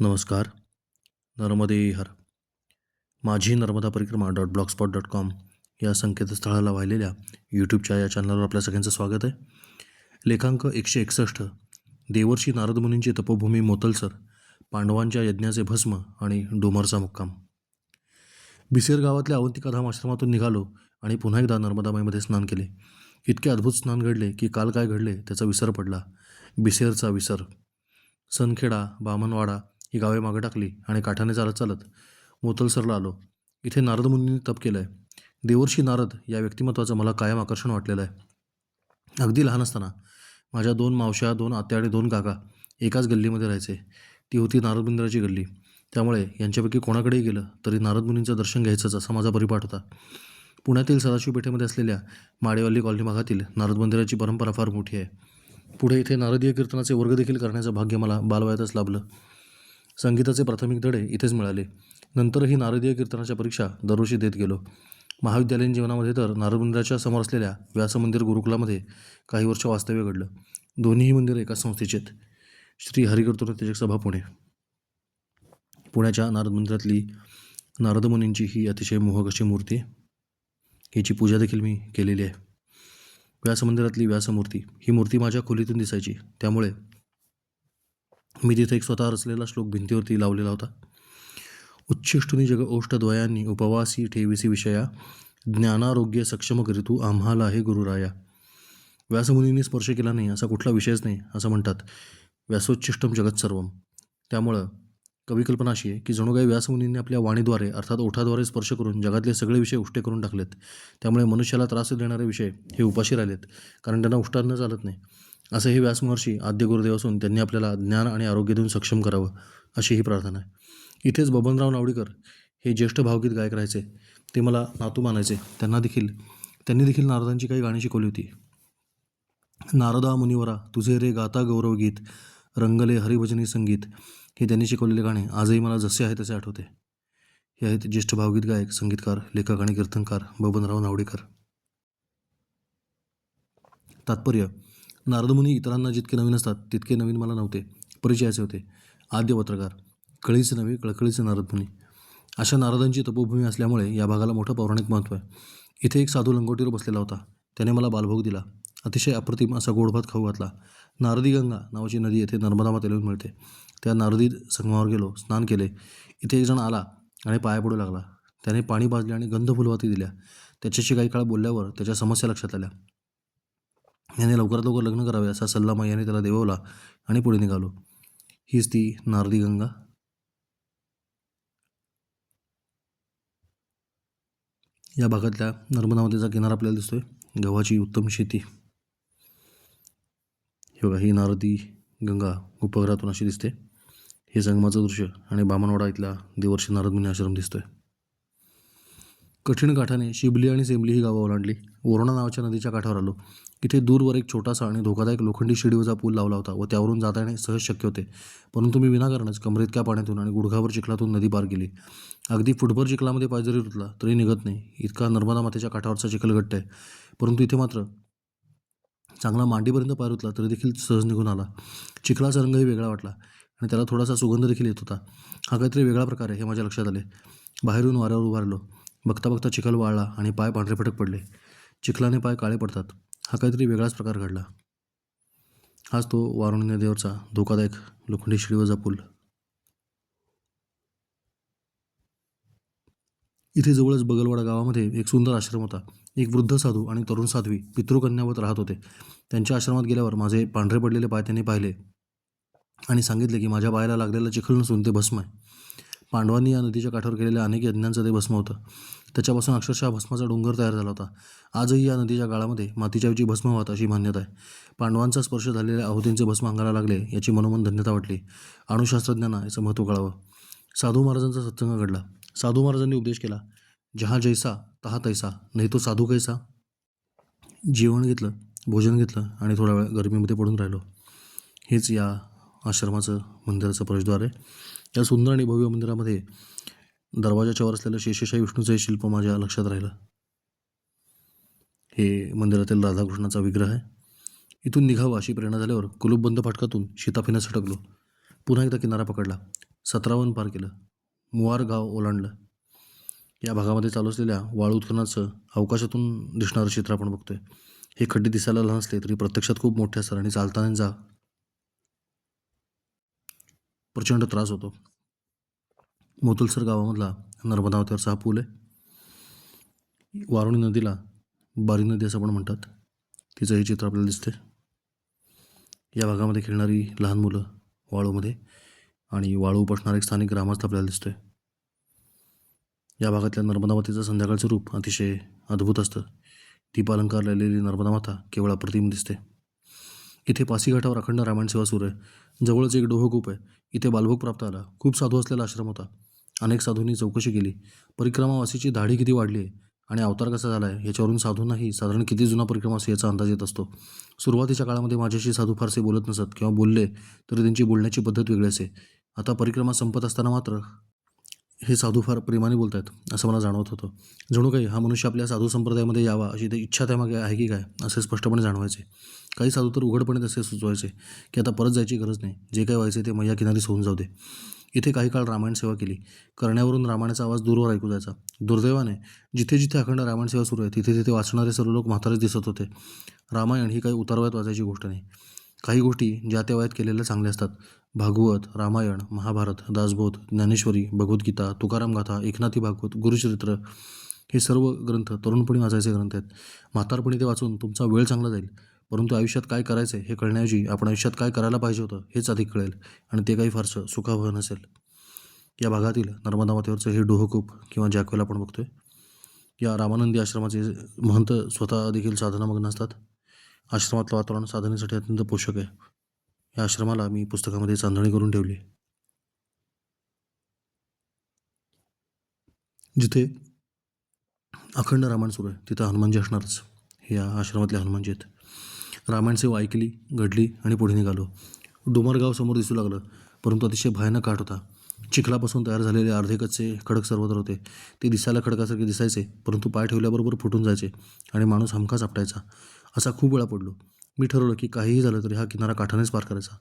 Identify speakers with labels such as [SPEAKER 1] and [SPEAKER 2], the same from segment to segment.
[SPEAKER 1] नमस्कार. नर्मदे हर. माझी नर्मदा परिक्रमा dot blog spot dot com या संकेतस्थळाला वाहिलेल्या यूट्यूबच्या या चॅनलवर आपल्या सगळ्यांचं स्वागत आहे. लेखांक एकशे एकसष्ट. देवर्षी नारद मुनींची तपोभूमी मोतलसर पांडवांच्या यज्ञाचे भस्म आणि डोमरचा मुक्काम. बिसेर गावातल्या अवंतिका धाम आश्रमातून निघालो आणि पुन्हा एकदा नर्मदामाईमध्ये स्नान केले. इतके अद्भुत स्नान घडले की काल काय घडले त्याचा विसर पडला. बिसेरचा विसर. सनखेडा बामनवाडा ही गावे मागे टाकली आणि काठाने चालत चालत मोतलसरला आलो. इथे नारद मुनींनी तप केलं आहे देवर्षी नारद या व्यक्तिमत्वाचं मला कायम आकर्षण वाटलेलं आहे अगदी लहान असताना माझ्या दोन मावश्या दोन आत्या आणि दोन काका एकाच गल्लीमध्ये राहायचे. ती होती नारद मंदिराची गल्ली. त्यामुळे यांच्यापैकी कोणाकडेही गेलं तरी नारद मुनींचं दर्शन घ्यायचंच असा माझा परिपाठ होता. पुण्यातील सदाशिव पेठेमध्ये असलेल्या माडेवाली कॉलनी भागातील नारद मंदिराची परंपरा फार मोठी आहे. पुढे इथे नारदीय कीर्तनाचे वर्ग देखील करण्याचं भाग्य मला बालवयातच लाभलं. संगीताचे प्राथमिक धडे इथेच मिळाले. नंतरही नारदीय कीर्तनाच्या परीक्षा दरवर्षी देत गेलो. महाविद्यालयीन जीवनामध्ये तर नारद मंदिराच्या समोर असलेल्या व्यासमंदिर गुरुकुलामध्ये काही वर्ष वास्तव्य घडलं. दोन्हीही मंदिरं एका संस्थेचे आहेत श्री हरिकीर्तन त्याजक सभा पुणे. पुण्याच्या नारद मंदिरातली नारद मुनींची ही अतिशय मोहक अशी मूर्ती आहे हिची पूजा देखील मी केलेली आहे. व्यासमंदिरातली व्यासमूर्ती ही मूर्ती माझ्या खोलीतून दिसायची. त्यामुळे मी तिथे एक स्वतः रचलेला श्लोक भिंतीवरती लावलेला होता. उच्छिष्टुनी जग ओष्टद्वयांनी उपवासी ठेवीसी विषया ज्ञानारोग्य सक्षम करीतू आम्हाला हे गुरुराया. व्यासमुनींनी स्पर्श केला नाही असा कुठला विषयच नाही असं म्हणतात. व्यासोच्छिष्टम जगत सर्वम. त्यामुळं कविकल्पना अशी आहे की जणू काही व्यासमुनींनी आपल्या वाणीद्वारे अर्थात ओठाद्वारे स्पर्श करून जगातले सगळे विषय उष्टे करून टाकलेत. त्यामुळे मनुष्याला त्रास देणारे विषय हे उपाशी राहिलेत कारण त्यांना उष्टांना चालत नाही. असे हे व्यासमहर्षी आद्य गुरुदेव असून त्यांनी आपल्याला ज्ञान आणि आरोग्य देऊन सक्षम करावं अशी ही प्रार्थना आहे. इथेच बबनराव नावडीकर हे ज्येष्ठ भावगीत गायक राहायचे. ते मला नातू मानायचे. त्यांना देखील त्यांनी देखील नारदांची काही गाणी शिकवली होती. नारदा मुनिवरा तुझे रे गाता गौरव गीत रंगले हरिभजनी संगीत हे त्यांनी शिकवलेले गाणे आजही मला जसे आहे तसे आठवते. हे आहेत ज्येष्ठ भावगीत गायक संगीतकार लेखक आणि कीर्तनकार बबनराव नावडेकर. तात्पर्य नारदमुनी इतरांना जितके नवीन असतात तितके नवीन मला नव्हते. परिचयाचे होते. आद्य पत्रकार. कळीचे नव्हे कळकळीचे नारदमुनी अशा नारदांची तपोभूमी असल्यामुळे या भागाला मोठं पौराणिक महत्त्व आहे. इथे एक साधू लंगोटीवर बसलेला होता. त्याने मला बालभोग दिला. अतिशय अप्रतिम असा गोडभात खाऊ घातला. नारदी गंगा नावाची नदी येथे नर्मदा मातेला येऊन मिळते. त्या नारदी संगमावर गेलो स्नान केले. इथे एक जण आला आणि पाया पडू लागला. त्याने पाणी भाजले आणि गंध फुलवाती दिल्या. त्याच्याशी काही काळ बोलल्यावर त्याच्या समस्या लक्षात आल्या. याने लवकरात लवकर लग्न करावे असा सल्ला याने त्याला देववला आणि पुढे निघालो. हीच ती नारदी गंगा. या भागातल्या नर्मदा नदीचा किनारा आपल्याला दिसतोय. गव्हाची उत्तम शेती. हे बघा ही नारदी गंगा उपग्रहातून अशी दिसते. हे संगमाचं दृश्य आणि बामणवाडा इथला देवर्षी नारदमुनी आश्रम दिसतोय. कठीण काठाने शिबली आणि सेमली ही गावं ओलांडली. वरुणा नावाच्या नदीच्या काठावर आलो. इथे दूरवर एक छोटासा आणि धोकादायक लोखंडी शिडीवचा पूल लावला होता व त्यावरून जाता येणे सहज शक्य होते. परंतु मी विनाकारणच कमरेतक्या पाण्यातून आणि गुडघावर चिखलातून नदी पार केली. अगदी फुटभर चिखलामध्ये पाय जरी रुतला तरी निघत नाही. इतका नर्मदा मातेच्या काठावरचा चिखल घट्ट आहे. परंतु इथे मात्र चांगला मांडीपर्यंत पाय रुतला तरी देखील सहज निघून आला. चिखलाचा रंगही वेगळा वाटला आणि त्याला थोडासा सुगंध देखील येत होता. हा काहीतरी वेगळा प्रकार आहे हे माझ्या लक्षात आले. बाहेरून वाऱ्यावर उभारलो. बघता बघता चिखल वाळला आणि पाय पांढरे फटक पडले. चिखलाने पाय काळे पडतात. हा काहीतरी वेगळाच प्रकार घडला. आज तो वारुणी नदीवरचा धोकादायक लोखंडी शिडीवरचा पूल. इथे जवळच बगलवाडा गावामध्ये एक सुंदर आश्रम होता. एक वृद्ध साधू आणि तरुण साध्वी पितृकन्यावत राहत होते. त्यांच्या आश्रमात गेल्यावर माझे पांढरे पडलेले पाय त्यांनी पाहिले आणि सांगितले की माझ्या पायाला लागलेलं चिखल नसून ते भस्म आहे. पांडवांनी या नदीच्या काठावर केलेल्या अनेक यज्ञांचं ते भस्म होतं. त्याच्यापासून अक्षरशः भस्माचा डोंगर तयार झाला होता. आजही या नदीच्या गाळामध्ये मातीच्या ऐवजी भस्म होत अशी मान्यता आहे. पांडवांचा स्पर्श झालेल्या आहुतींचे भस्म अंगाला लागले याची मनोमन धन्यता वाटली. अणुशास्त्रज्ञांना याचं महत्त्व कळावं. साधू महाराजांचा सत्संग घडला. साधू महाराजांनी उपदेश केला जहा जैसा तहा तैसा नाही तो साधू कैसा? जेवण घेतलं भोजन घेतलं आणि थोडा वेळ गरमीमध्ये पडून राहिलो. हेच या आश्रमाचं मंदिराचं प्रवेशद्वार आहे. या सुंदर आणि भव्य मंदिरामध्ये दरवाजाच्या वर असलेलं शेषशाही विष्णूचं हे शिल्प माझ्या लक्षात राहिलं. हे मंदिरातील राधाकृष्णाचा विग्रह आहे. इथून निघावं अशी प्रेरणा झाल्यावर कुलूपबंद फाटकातून शिताफीनं सटकलो. पुन्हा एकदा किनारा पकडला. सतरावन पार केलं. मुवार गाव ओलांडलं. या भागामध्ये चालू असलेल्या वाळू उत्खननाचं अवकाशातून दिसणारं चित्र आपण बघतोय. हे खड्डे दिसायला लहान असले तरी प्रत्यक्षात खूप मोठे असतात आणि चालताना प्रचंड त्रास होतो. मोतुलसर गावामधला नर्मदा हा पूल आहे. वारुणी नदीला बारी नदी असं पण म्हणतात. तिचं हे चित्र आपल्याला दिसते या भागामध्ये खेळणारी लहान मुलं वाळूमध्ये आणि वाळू उपसणारा एक स्थानिक ग्रामस्थ आपल्याला दिसतोय. या भागातल्या नर्मदा संध्याकाळचं रूप अतिशय अद्भुत असतं. दीपालंकार लिहिलेली नर्मदा माता केवळ अप्रतिम दिसते. इथे पासीघाटावर अखंड रामायण सेवा सुरू आहे. जवळच एक डोहकूप आहे. इथे बालभोग प्राप्त आला. खूप साधू असलेला आश्रम होता. अनेक साधूंनी चौकशी केली. परिक्रमावासीची दाढी किती वाढली आहे आणि अवतार कसा झाला आहे याच्यावरून साधूंनाही साधारण किती जुना परिक्रमावासी याचा अंदाज येत असतो. सुरुवातीच्या काळामध्ये माझ्याशी साधू फारसे बोलत नसत किंवा बोलले तरी त्यांची बोलण्याची पद्धत वेगळी असे आता परिक्रमा संपत असताना मात्र हे साधू फार प्रेमाने बोलत आहेत असं मला जाणवत होतं. जणू काही हा मनुष्य आपल्या साधू संप्रदायामध्ये यावा अशी ते इच्छा त्यामागे आहे की काय असे स्पष्टपणे जाणवायचे. काही साधू तर उघडपणे तसे सुचवायचे की आता परत जायची गरज नाही जे काय व्हायचे ते मैया किनारी होऊन जाऊ दे. इथे काही काळ रामायण सेवा केली. करण्यावरून रामायणाचा आवाज दूरवर ऐकू जायचा. दुर्दैवाने जिथे जिथे अखंड रामायण सेवा सुरू आहे तिथे तिथे वाचणारे सर्व लोक म्हातारेच दिसत होते. रामायण ही काही उतारवयात वाचायची गोष्ट नाही. काही गोष्टी ज्या त्या वयात केलेल्या चांगल्या असतात. भागवत रामायण महाभारत दासबोध ज्ञानेश्वरी भगवद्गीता तुकाराम गाथा एकनाथी भागवत गुरुचरित्र हे सर्व ग्रंथ तरुणपणी वाचायचे ग्रंथ आहेत. म्हातारपणी ते वाचून तुमचा वेळ चांगला जाईल. परंतु आयुष्यात काय करायचं हे कळण्याऐवजी आपण आयुष्यात काय करायला पाहिजे होतं हेच अधिक कळेल आणि ते काही फारसं सुखावह नसेल. या भागातील नर्मदा मातेवरचं हे डोहकूप किंवा जॅकवेल आपण बघतोय या रामानंदी आश्रमाचे महंत स्वतः देखील साधनामग्न असतात. आश्रमातलं वातावरण साधनेसाठी अत्यंत पोषक आहे. या आश्रमाला मी पुस्तकामध्ये चांदणी करून ठेवली. जिथे अखंड रामायण सुरू आहे तिथं हनुमानजी असणारच. हे या आश्रमातले हनुमानजी आहेत. रामायण सेवा ऐकली घडली आणि पुढे निघालो. डोमरगाव समोर दिसू लागलं परंतु अतिशय भयानक काठ होता. चिखलापासून तयार झालेले अर्धे कच्चे खडक सर्वत्र होते. ते दिसायला खडकासारखे दिसायचे परंतु पाय ठेवल्याबरोबर फुटून जायचे आणि माणूस हमखाच आपटायचा. असा खूप वेळा पडलो. मी ठरवलं की काहीही झालं तरी हा किनारा काठानेच पार करायचा.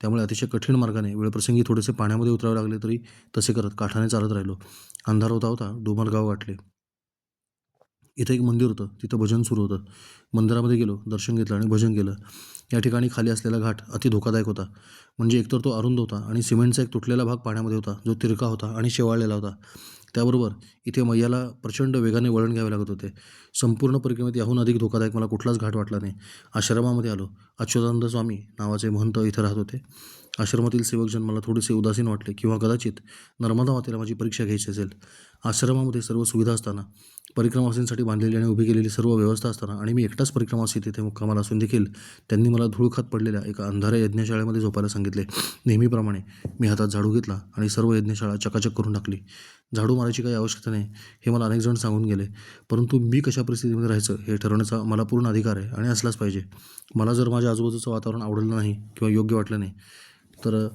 [SPEAKER 1] त्यामुळे अतिशय कठीण मार्गाने वेळप्रसंगी थोडेसे पाण्यामध्ये उतरावे लागले तरी तसे करत काठाने चालत राहिलो. अंधार होता होता डोमरगाव गाठले. इथं एक मंदिर होतं. तिथं भजन सुरू होतं. मंदिरामध्ये गेलो दर्शन घेतलं आणि भजन केलं. या ठिकाणी खाली असलेला घाट अति धोकादायक होता. म्हणजे एकतर तो अरुंद होता आणि सिमेंटचा एक तुटलेला भाग पाण्यामध्ये होता. जो तिरका होता आणि शेवाळलेला होता. त्याबरोबर इथे मैयाला प्रचंड वेगाने वळण घ्यावे लागत होते. संपूर्ण परिक्रमेत याहून अधिक धोकादायक मला कुठलाच घाट वाटला नाही. आश्रमामध्ये आलो. अच्युतानंद स्वामी नावाचे महंत इथं राहत होते. आश्रमातील सेवकजन मला थोडेसे उदासीन वाटले किंवा कदाचित नर्मदा मातेला माझी परीक्षा घ्यायची असेल. आश्रमामध्ये सर्व सुविधा असताना परिक्रमावासींसाठी बांधलेली आणि उभी केलेली सर्व व्यवस्था असताना आणि मी एकटाच परिक्रमावासी तिथे मुक्कामाला असून देखील त्यांनी मला धूळखात पडलेल्या एका अंधाऱ्या यज्ञशाळेमध्ये झोपायला सांगितले. नेहमीप्रमाणे मी हातात झाडू घेतला आणि सर्व यज्ञशाळा चकाचक करून टाकली. झाडू मारायची काही आवश्यकता नाही हे मला अनेक जण सांगून गेले. परंतु मी कशा परिस्थितीमध्ये राहायचं हे ठरवण्याचा मला पूर्ण अधिकार आहे आणि असलाच पाहिजे. मला जर माझ्या आजूबाजूचं वातावरण आवडलं नाही किंवा योग्य वाटलं नाही तर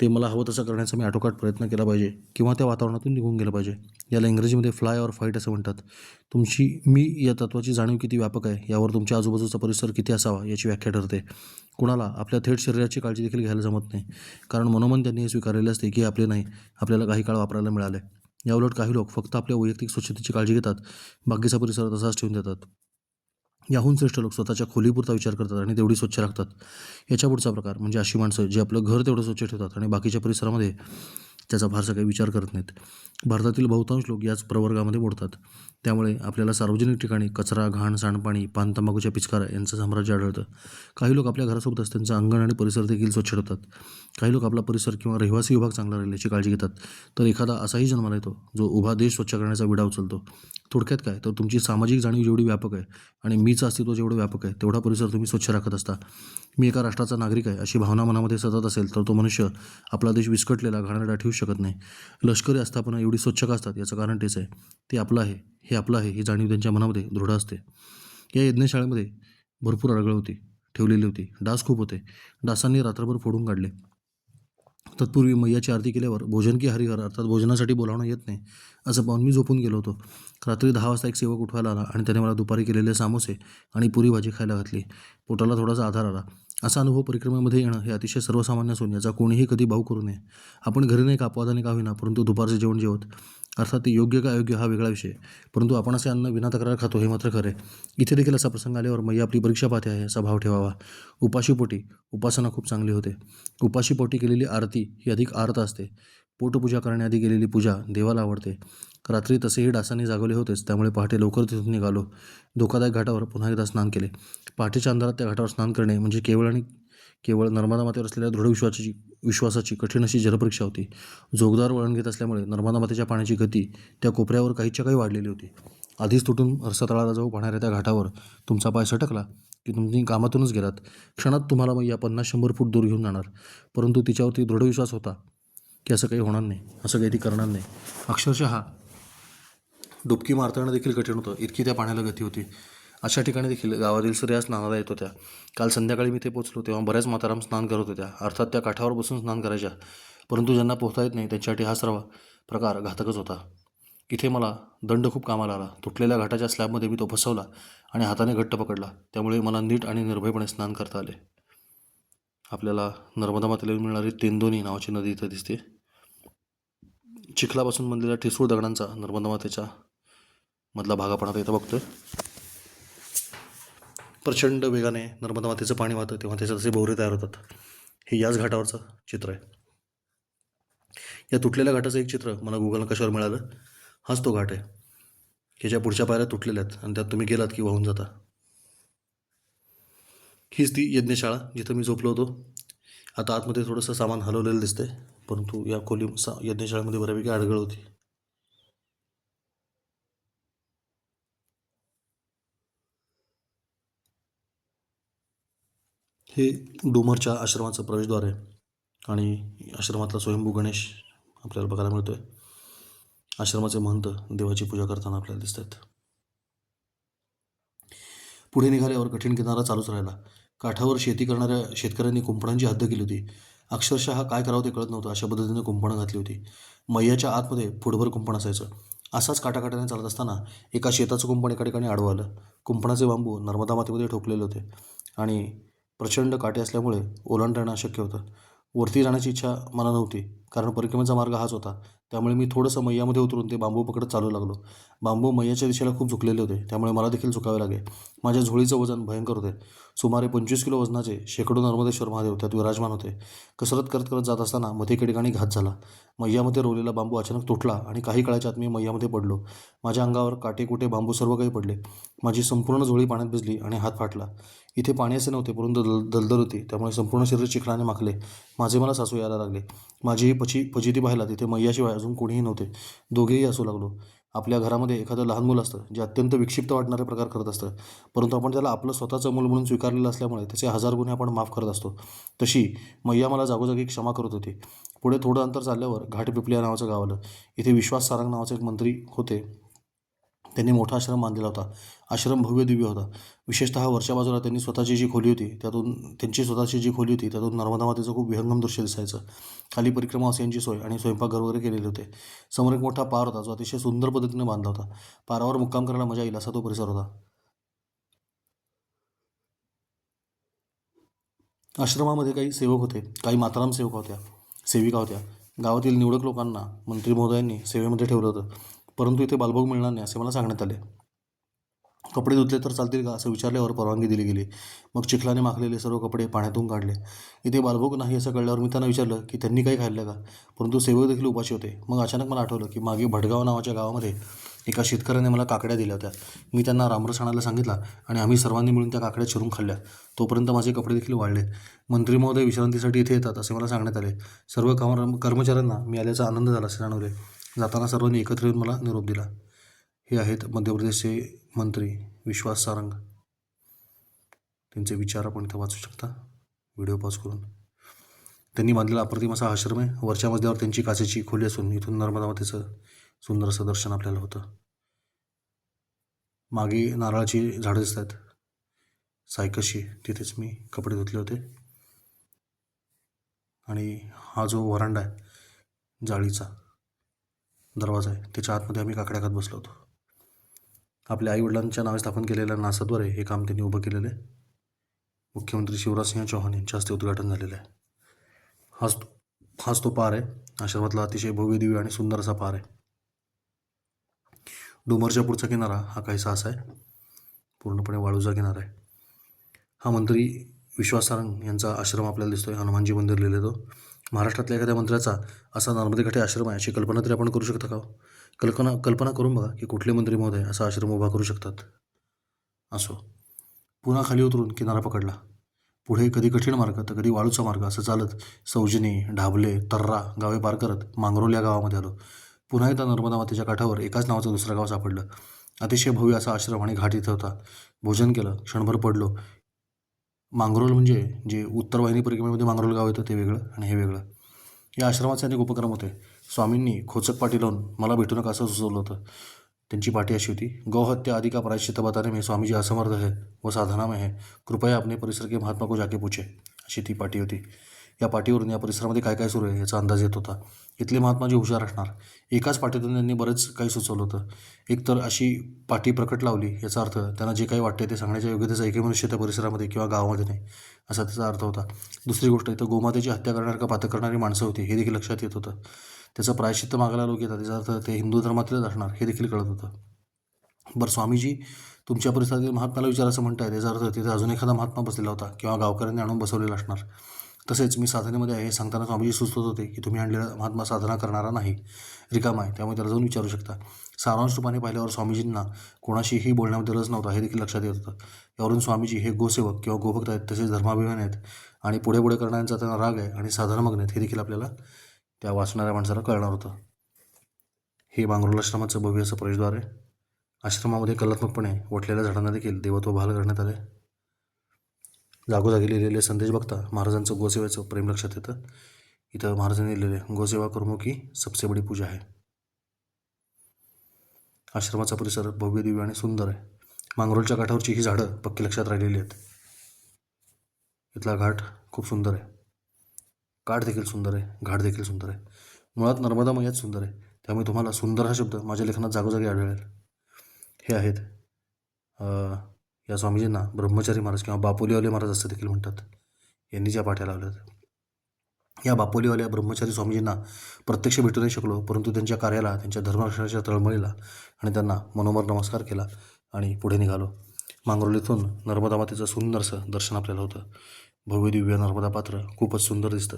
[SPEAKER 1] ते मला हवं तसं करण्याचा मी आटोकाट प्रयत्न केला पाहिजे किंवा त्या वातावरणातून निघून गेलं पाहिजे. याला इंग्रजीमध्ये फ्लाय ऑर फाईट असं म्हणतात. तुमची मी या तत्वाची जाणीव किती व्यापक आहे यावर तुमच्या आजूबाजूचा परिसर किती असावा याची व्याख्या ठरते. कुणाला? आपल्या थेट शरीराची काळजी देखील घ्यायला जमत नाही. कारण मनोमन त्यांनी हे स्वीकारलेले असते की आपले नाही आपल्याला काही काळ वापरायला मिळाले. याउलट काही लोक फक्त आपल्या वैयक्तिक स्वच्छतेची काळजी घेतात बाकीचा परिसर तसाच ठेवून देतात. याहून श्रेष्ठ लोक स्वतःच्या खोलीपुरता विचार करतात आणि तेवढी स्वच्छ राखतात. याच्या पुढचा प्रकार म्हणजे अशी माणसं जी आपलं घर तेवढं स्वच्छ ठेवतात आणि बाकीच्या परिसरामध्ये त्याचा फारसा काही विचार करत नाहीत. भारतातील बहुतांश लोक याच प्रवर्गामध्ये मोडतात त्यामुळे आपल्याला सार्वजनिक ठिकाणी कचरा घाण सांडपाणी पान तंबाखूच्या पिचकारा यांचं साम्राज्य आढळतं. काही लोक आपल्या घरासोबतच त्यांचं अंगण आणि परिसर देखील स्वच्छ ठेवतात. काही लोक आपला परिसर किंवा रहिवासी विभाग चांगला राहील याची काळजी घेतात. तर एखादा असाही जन्माला येतो जो उभा देश स्वच्छ करण्याचा विडा उचलतो. थोडक्यात काय? तर तुमची सामाजिक जाणीव जेवढी व्यापक आहे आणि मीचं अस्तित्व जेवढं व्यापक आहे तेवढा परिसर तुम्ही स्वच्छ राखत असता. मी एका राष्ट्राचा नागरिक आहे अशी भावना मनामध्ये सतत असेल तर तो मनुष्य आपला देश विस्कटलेला घाणेरडा ठेवू शकत नाही. लष्करी आस्थापना एवढी स्वच्छ का असतात याचं कारण तेच आहे. ते आपलं आहे हे आपलं आहे ही जाणीव त्यांच्या मनामध्ये दृढ असते. या यज्ञशाळेमध्ये भरपूर अडगळ होती ठेवलेली होती. डास खूप होते. डासांनी रात्रभर फोडून काढले. तत्पूर्वी मैयाची आरती केल्यावर भोजन की हरिहर अर्थात भोजनासाठी बोलावणं येत नाही असं पाहून मी झोपून गेलो होतो. रात्री दहा वाजता एक सेवक उठवायला आला आणि त्याने मला दुपारी केलेले सामोसे आणि पुरी भाजी खायला घातली. पोटाला थोडासा आधार आला. असा अनुभव परिक्रमेमध्ये येणं हे अतिशय सर्वसामान्य असून याचा कोणीही कधी भाव करू नये. आपण घरी नाही का अपवादाने का होईना परंतु दुपारचे जेवण जेवत. अर्थात ते योग्य का अयोग्य हा वेगळा विषय. परंतु आपण असे अन्न विना तक्रार खातो हे मात्र खरे इथे देखील असा प्रसंग आल्यावर मैया आपली परीक्षा पाहते आहे असा भाव ठेवावा. उपाशीपोटी उपासना खूप चांगली होते. उपाशीपोटी केलेली आरती ही अधिक आर्त असते. पोटपूजा करण्याआधी केलेली पूजा देवाला आवडते. रात्री तसेही डासांनी जागवले होतेच त्यामुळे पहाटे लवकर तिथून निघालो. धोकादायक घाटावर पुन्हा एकदा स्नान केले. पहाटेच्या अंधारात त्या घाटावर स्नान करणे म्हणजे केवळ आणि केवळ नर्मदा मातेवर असलेल्या दृढ विश्वासाची विश्वासाची कठीण अशी जलपरीक्षा होती. जोगदार वळण घेत असल्यामुळे नर्मदा मातेच्या पाण्याची गती त्या कोपऱ्यावर काहीच्या काही वाढलेली होती. आधीच तुटून हर्षतळाला जाऊ पाहणाऱ्या त्या घाटावर तुमचा पाय सटकला की तुम्ही कामातूनच गेलात. क्षणात तुम्हाला मग या पन्नास शंभर फूट दूर घेऊन जाणार. परंतु तिच्यावरती दृढ विश्वास होता की असं काही होणार नाही असं काही ती करणार नाही. अक्षरशः डुबकी मारताना देखील कठीण होतं. इतकी त्या पाण्याला गती होती. अशा ठिकाणी देखील गावातील स्त्रिया स्नानाला येत होत्या. काल संध्याकाळी मी ते पोचलो तेव्हा बऱ्याच माताराम स्नान करत होत्या. अर्थात त्या काठावर बसून स्नान करायच्या. परंतु ज्यांना पोहता येत नाही त्यांच्यासाठी हा सर्व प्रकार घातकच होता. इथे मला दंड खूप कामाला आला. तुटलेल्या घाटाच्या स्लॅबमध्ये मी तो फसवला आणि हाताने घट्ट पकडला. त्यामुळे मला नीट आणि निर्भयपणे स्नान करता आले. आपल्याला नर्मदा मातेला मिळणारी तेंदोनी नावाची नदी इथं दिसते. चिखलापासून बनलेल्या ठिसूळ दगडांचा नर्मदा मातेच्या मधला भाग आपण आता इथं बघतोय. प्रचंड वेगाने नर्मदा मातेचं पाणी वाहतं तेव्हा त्याचे असे भोवरे तयार होतात. हे याच घाटावरचं चित्र आहे. या तुटलेल्या घाटाचं एक चित्र मला गुगलनं कशावर मिळालं हाच तो घाट आहे. ह्याच्या पुढच्या पायऱ्या तुटलेल्या आहेत आणि त्यात तुम्ही गेलात की वाहून जाता. हीच ती यज्ञशाळा जिथं मी झोपलो होतो. आता आतमध्ये थोडंसं सामान हलवलेलं दिसतंय परंतु या खोली सा यज्ञशाळेमध्ये बऱ्यापैकी आडगळ होती. हे डोमरच्या आश्रमाचं प्रवेशद्वार आहे. आणि आश्रमातला स्वयंभू गणेश आपल्याला बघायला मिळतोय. आश्रमाचे महंत देवाची पूजा करताना आपल्याला दिसत आहेत पुढे निघाल्यावर कठीण किनारा चालूच राहिला. काठावर शेती करणाऱ्या शेतकऱ्यांनी कुंपणांची हद्द केली होती. अक्षरशः काय करावं ते कळत नव्हतं. अशा पद्धतीने कुंपणं घातली होती. मैयाच्या आतमध्ये फुटभर कुंपण असायचं. असाच काटाकाट्याने चालत असताना एका शेताचं कुंपण एका ठिकाणी आडवं आलं. कुंपणाचे बांबू नर्मदा मातेमध्ये ठोकलेले होते. आणि प्रचंड काटे असल्यामुळे ओलांडणं अशक्य होतं. वरती जाण्याची इच्छा मला नव्हती कारण परिक्रमेचा मार्ग हाच होता. त्यामुळे मी थोडंसं मैयामध्ये उतरून ते बांबू पकडत चालू लागलो. बांबू मैयाच्या दिशेला खूप झुकलेले होते त्यामुळे मला देखील झुकावे लागे माझ्या झोळीचं वजन भयंकर होते. सुमारे पंचवीस किलो वजनाचे शेकडो नर्मदेश्वर महादेव त्यात विराजमान होते. कसरत करत करत जात असताना मध्ये एके ठिकाणी घात झाला. मैयामध्ये रोवलेला बांबू अचानक तुटला आणि काही काळाच्या आत मी मैयामध्ये पडलो. माझ्या अंगावर काटे कुटे बांबू सर्व काही पडले. माझी संपूर्ण झोळी पाण्यात भिजली आणि हात फाटला. इथे पाणी असे नव्हते परंतु दल दलदल होती. त्यामुळे संपूर्ण शरीर चिखलाने माखले. माझे मला सासू यायला लागले. माझीही पची फजिती पाहिला. तिथे मैयाशिवाय अजून कोणीही नव्हते. दोघेही असू लागलो. आपल्या घरामध्ये एखादं लहान मुलं असतं जे अत्यंत विक्षिप्त वाटणारे प्रकार करत असतं. परंतु आपण त्याला आपलं स्वतःचं मूल म्हणून स्वीकारलेलं असल्यामुळे त्याचे हजार गुन्हे आपण माफ करत असतो. तशी मैया मला जागोजागी क्षमा करत होती. पुढे थोडं अंतर चालल्यावर घाट पिपलिया नावाचं गाव आलं. इथे विश्वास सारंग नावाचे एक मंत्री होते. त्यांनी मोठा आश्रम बांधलेला होता. आश्रम भव्य दिव्य होता. विशेषतः वरच्या बाजूला त्यांनी स्वतःची जी खोली होती त्यातून त्यांची स्वतःची जी खोली होती त्यातून नर्मदा मातेचं खूप विहंगम दृश्य दिसायचं. खाली परिक्रमा यांची सोय आणि स्वयंपाकघर वगैरे केलेले होते. समोर एक मोठा पार होता जो अतिशय सुंदर पद्धतीने बांधला होता. पारावर मुक्काम करायला मजा येईल असा तो परिसर होता. आश्रमामध्ये काही सेवक होते काही माताराम सेवक होत्या सेविका होत्या. गावातील निवडक लोकांना मंत्री महोदयांनी सेवेमध्ये ठेवलं होतं. परंतु इथे बालभोग मिळणार नाही असे मला सांगण्यात आले. कपडे धुतले तर चालतील का? असं विचारल्यावर परवानगी दिली गेली. मग चिखलाने माखलेले सर्व कपडे पाण्यातून काढले. इथे बालभोग नाही असं कळल्यावर मी त्यांना विचारलं की त्यांनी काही खाल्लं का? परंतु सेवक देखील उपाशी होते. मग अचानक मला आठवलं की मागे भडगाव नावाच्या गावामध्ये एका शेतकऱ्याने मला काकड्या दिल्या होत्या. मी त्यांना रामरस आणायला सांगितला आणि आम्ही सर्वांनी मिळून त्या काकड्या चिरून खाल्ल्या. तोपर्यंत माझे कपडे देखील वाढले मंत्री महोदय विश्रांतीसाठी इथे येतात असे मला सांगण्यात आले. सर्व काम कर्मचाऱ्यांना मी आल्याचा आनंद झाला असे जाणवले जाताना सर्वांनी एकत्र येऊन मला निरोप दिला. हे आहेत मध्य प्रदेशचे मंत्री विश्वास सारंग. त्यांचे विचार आपण इथं वाचू शकता. व्हिडिओ पॉज करून. त्यांनी बांधलेला अप्रतिम असा आश्रम आहे. वरच्या मजल्यावर त्यांची काचेची खोली असून इथून नर्मदा सुंदर असं दर्शन आपल्याला होतं. मागे नारळाची झाडं दिसत आहेत. सायकशी तिथेच मी कपडे धुतले होते. आणि हा जो वरांडा आहे जाळीचा दरवाजा आहे. त्याच्या आतमध्ये आम्ही काकड्या खात बसलो होतो. आपल्या आईवडिलांच्या नावे स्थापन केलेल्या नासाद्वारे हे काम त्यांनी उभं केलेलं आहे. मुख्यमंत्री शिवराजसिंह चौहान यांच्या हस्ते उद्घाटन झालेलं आहे. हाच तो हाच तो पार आहे. आश्रमातला अतिशय भव्य दिव्य आणि सुंदर असा पार आहे. डोंगरच्या पुढचा किनारा हा काहीसा असा आहे. पूर्णपणे वाळूचा किनारा आहे. हा मंत्री विश्वास सारंग यांचा आश्रम आपल्याला दिसतोय. हनुमानजी मंदिर लिहिलं तो महाराष्ट्रातल्या एखाद्या मंत्र्याचा असा नर्मदेकाठी आश्रम आहे अशी कल्पना तरी आपण करू शकता का हो? कल्पना कल्पना करून बघा की कुठले मंत्री महोदय असा आश्रम उभा करू शकतात. असो. पुन्हा खाली उतरून किनारा पकडला. पुढे कधी कठीण मार्ग तर कधी वाळूचा मार्ग असं चालत सौजनी ढाबले तर्रा गावे पार करत मांगरोल या गावामध्ये आलो. पुन्हा एकदा नर्मदा मातेच्या काठावर एकाच नावाचं दुसरं गाव सापडलं. अतिशय भव्य असा आश्रम आणि घाट इथं होता. भोजन केलं क्षणभर पडलो. मांगरोल म्हणजे जे उत्तर वाहिनी परिक्रमेमध्ये मांगरोल गाव येतं ते वेगळं आणि हे वेगळं. या आश्रमाचे अनेक उपक्रम होते. स्वामींनी खोचक पाठी लावून मला भेटू नका असं सुचवलं होतं. त्यांची पाठी अशी होती गौहत्या आदि का प्रायश्चित बताने में स्वामीजी असमर्थ है व साधना में है. कृपया अपने परिसर के महात्मा को जाके पूछे. अशी ती पाठी होती. या पाठीवरून या परिसरामध्ये काय काय सुरू आहे याचा अंदाज येत होता. इथले महात्माजी हुशार असणार एकाच पाठीतून त्यांनी बरंच काही सुचवलं होतं. एकतर अशी पाठी प्रकट लावली याचा अर्थ त्यांना जे काही वाटते ते सांगण्याच्या योग्यतेचा एकही मनुष्य त्या परिसरामध्ये किंवा गावामध्ये नाही असा त्याचा अर्थ होता. दुसरी गोष्ट इथं गोमातेची हत्या करणार का पातक करणारी माणसं होती हे देखील लक्षात येत होतं. त्याचं प्रायश्चित्त मागायला लोक येतात त्याचा अर्थ ते हिंदू धर्मातलेच असणार हे देखील कळत होतं. बरं स्वामीजी तुमच्या परिसरातील महात्म्याला विचार असं म्हणताय त्याचा अर्थ तिथे अजून एखादा महात्मा बसलेला होता किंवा गावकऱ्यांनी आणून बसवलेला असणार. तसेच मी साधनेमध्ये आहे हे सांगताना स्वामीजी सुचवत होते की तुम्ही आणलेला महात्मा साधना करणारा नाही रिकामा आहे त्यामुळे त्याला जाऊन विचारू शकता. सारांश रूपाने पाहिल्यावर स्वामीजींना कोणाशीही बोलण्यामध्ये रस नव्हता हे देखील लक्षात येत होतं. यावरून स्वामीजी हे गोसेवक किंवा गोभक्त आहेत तसेच धर्माभिमान आहेत आणि पुढे पुढे करणाऱ्यांचा त्यांना राग आहे आणि साधनामग्न आहेत हे देखील आपल्याला त्या वाचणाऱ्या माणसाला कळणार होतं. हे मांगरोल आश्रमाचं भव्य असं प्रवेशद्वार आहे. आश्रमामध्ये कलात्मकपणे वटलेल्या झाडांना देखील देवत्व बहाल करण्यात आले. जागोजागी लिहिलेले संदेश बघता महाराजांचं गोसेवेचं प्रेम लक्षात येतं. इथं महाराजांनी लिहिलेले गोसेवा करमुखी सबसे बडी पूजा आहे आश्रमाचा परिसर भव्य दिव्य आणि सुंदर आहे. मांगरोलच्या काठावरची ही झाडं पक्की लक्षात राहिलेली आहेत. इथला घाट खूप सुंदर आहे. काठ देखील सुंदर आहे घाट देखील सुंदर आहे. मुळात नर्मदा मैयाच सुंदर आहे. त्यामुळे तुम्हाला सुंदर हा शब्द माझ्या लेखनात जागोजागी आढळेल. हे आहेत या स्वामीजींना ब्रह्मचारी महाराज किंवा बापोलीवाले महाराज असं देखील म्हणतात. यांनी ज्या पाठ्या लावल्या या बापोलीवाल्या ब्रह्मचारी स्वामीजींना प्रत्यक्ष भेटू नाही शकलो परंतु त्यांच्या कार्याला त्यांच्या धर्मरक्षणाच्या तळमळीला आणि त्यांना मनोमर नमस्कार केला आणि पुढे निघालो. मांगरोलीतून नर्मदा मातेचं सुंदरसं दर्शन आपल्याला होतं. भव्य दिव्य नर्मदा पात्र खूपच सुंदर दिसतं.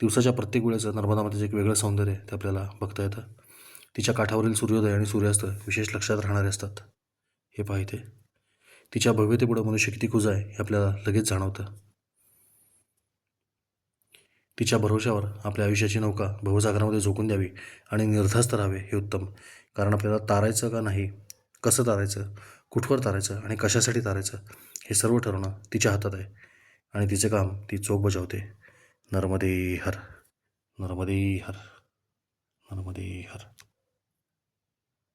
[SPEAKER 1] दिवसाच्या प्रत्येक वेळेचं नर्मदा मातेचं एक वेगळं सौंदर्य ते आपल्याला बघता येतं. तिच्या काठावरील सूर्योदय आणि सूर्यास्त विशेष लक्षात राहणारे असतात. हे पाहिते. तिच्या भव्यतेपुढं मनुष्य किती खुज आहे हे आपल्याला लगेच जाणवतं. तिच्या भरोशावर आपल्या आयुष्याची नौका भवसागरामध्ये झोकून द्यावी आणि निर्धास्त राहावे हे उत्तम. कारण आपल्याला तारायचं का नाही कसं तारायचं कुठवर तारायचं आणि कशासाठी तारायचं हे सर्व ठरवणं तिच्या हातात आहे. आणि तिचं काम ती चोख बजावते. नर्मदे हर नर्मदे हर नर्मदे हर